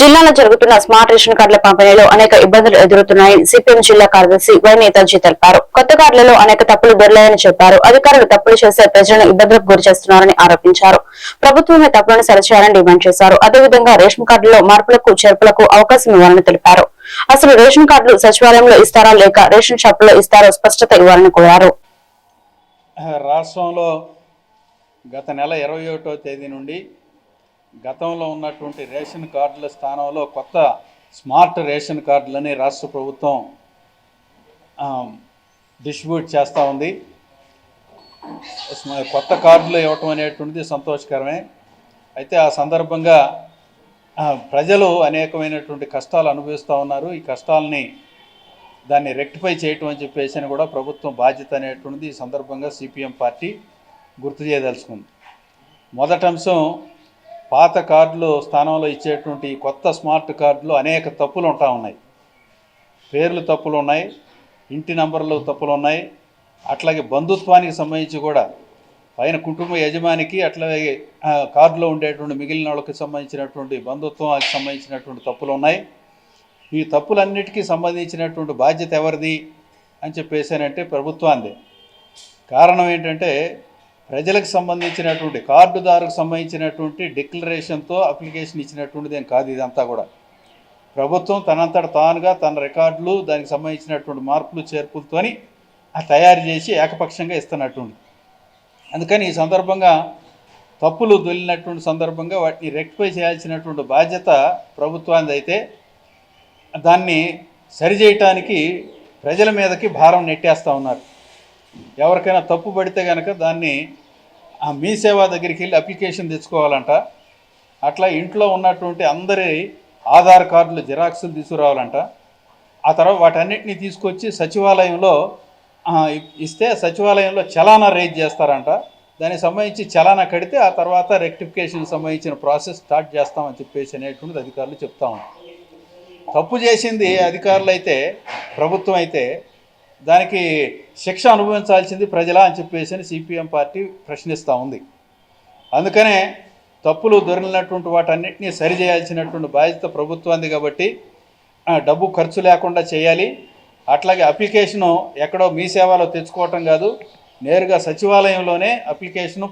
జిల్లాలో జరుగుతున్న smart ration కార్డుల పంపిణీలో అనేక ఇబ్బందులు ఎదురుతున్నాయని సిపిఎం జిల్లా కార్యదర్శి వై నేతాజీ తెలిపారు. కొత్త కార్డులలో అనేక తప్పులు దొరికాయని చెప్పారు. అధికారులు తప్పులు చేసే ప్రజలను ఇబ్బందులకు గురి చేస్తున్నారని ఆరోపించారు. ప్రభుత్వమే తప్పులను సరిచేయాలని డిమాండ్ చేశారు. అదేవిధంగా రేషన్ కార్డులో మార్పులకు చేర్పులకు అవకాశం ఇవ్వాలని తెలిపారు. అసలు రేషన్ కార్డులు సచివాలయంలో ఇస్తారా లేక రేషన్ షాపులో ఇస్తారో స్పష్టత ఇవ్వాలని కోరారు. రాష్ట్రంలో గత నెల ఇరవై ఒకటో తేదీ నుండి గతంలో ఉన్నటువంటి రేషన్ కార్డుల స్థానంలో కొత్త స్మార్ట్ రేషన్ కార్డులని రాష్ట్ర ప్రభుత్వం డిస్ట్రిబ్యూట్ చేస్తూ ఉంది. కొత్త కార్డులు ఇవ్వటం అనేటువంటిది సంతోషకరమే. అయితే ఆ సందర్భంగా ప్రజలు అనేకమైనటువంటి కష్టాలు అనుభవిస్తూ ఉన్నారు. ఈ కష్టాలని దాన్ని రెక్టిఫై చేయటం అని చెప్పేసి అని కూడా ప్రభుత్వం బాధ్యత అనేటువంటిది ఈ సందర్భంగా సిపిఎం పార్టీ గుర్తు చేయదలుచుకుంది. మొదటి అంశం పాత కార్డులు స్థానంలో ఇచ్చేటువంటి కొత్త స్మార్ట్ కార్డులు అనేక తప్పులు ఉంటా ఉన్నాయి. పేర్లు తప్పులు ఉన్నాయి ఇంటి నంబర్లు తప్పులు ఉన్నాయి. అట్లాగే బంధుత్వానికి సంబంధించి కూడా పైన కుటుంబ యజమానికి అట్లాగే కార్డులో ఉండేటువంటి మిగిలిన వాళ్ళకి సంబంధించినటువంటి బంధుత్వానికి సంబంధించినటువంటి తప్పులు ఉన్నాయి. ఈ తప్పులన్నిటికీ సంబంధించినటువంటి బాధ్యత ఎవరిది అని చెప్పేసానంటే ప్రభుత్వాందే కారణం ఏంటంటే ప్రజలకు సంబంధించినటువంటి కార్డుదారుకు సంబంధించినటువంటి డిక్లరేషన్తో అప్లికేషన్ ఇచ్చినటువంటిది ఏం కాదు ఇదంతా కూడా. ప్రభుత్వం తనంతట తానుగా తన రికార్డులు దానికి సంబంధించినటువంటి మార్పులు చేర్పులతోని తయారు చేసి ఏకపక్షంగా ఇస్తున్నట్టుంది అందుకని ఈ సందర్భంగా తప్పులు దొల్లినటువంటి సందర్భంగా వాటిని రెక్టిఫై చేయాల్సినటువంటి బాధ్యత ప్రభుత్వానికి అయితే దాన్ని సరిచేయటానికి ప్రజల మీదకి భారం నెట్టేస్తూ ఉన్నారు. ఎవరికైనా తప్పు పడితే కనుక దాన్ని ఆ మీ సేవ దగ్గరికి వెళ్ళి అప్లికేషన్ తెచ్చుకోవాలంట. అట్లా ఇంట్లో ఉన్నటువంటి అందరి ఆధార్ కార్డులు జిరాక్సులు తీసుకురావాలంట. ఆ తర్వాత వాటన్నిటిని తీసుకొచ్చి సచివాలయంలో ఇస్తే సచివాలయంలో చలానా రేజ్ చేస్తారంట. దానికి సంబంధించి చలానా కడితే ఆ తర్వాత రెక్టిఫికేషన్ సంబంధించిన ప్రాసెస్ స్టార్ట్ చేస్తామని చెప్పేసి అనేటువంటిది అధికారులు చెప్తా ఉన్నారు. తప్పు చేసింది అధికారులు అయితే ప్రభుత్వం అయితే దానికి శిక్ష అనుభవించాల్సింది ప్రజలా అని చెప్పేసి అని సిపిఎం పార్టీ ప్రశ్నిస్తూ ఉంది. అందుకనే తప్పులు దొరికినటువంటి వాటన్నిటినీ సరిచేయాల్సినటువంటి బాధ్యత ప్రభుత్వానికి కాబట్టి డబ్బు ఖర్చు లేకుండా చేయాలి. అట్లాగే అప్లికేషను ఎక్కడో మీ సేవలో తెచ్చుకోవటం కాదు నేరుగా సచివాలయంలోనే అప్లికేషను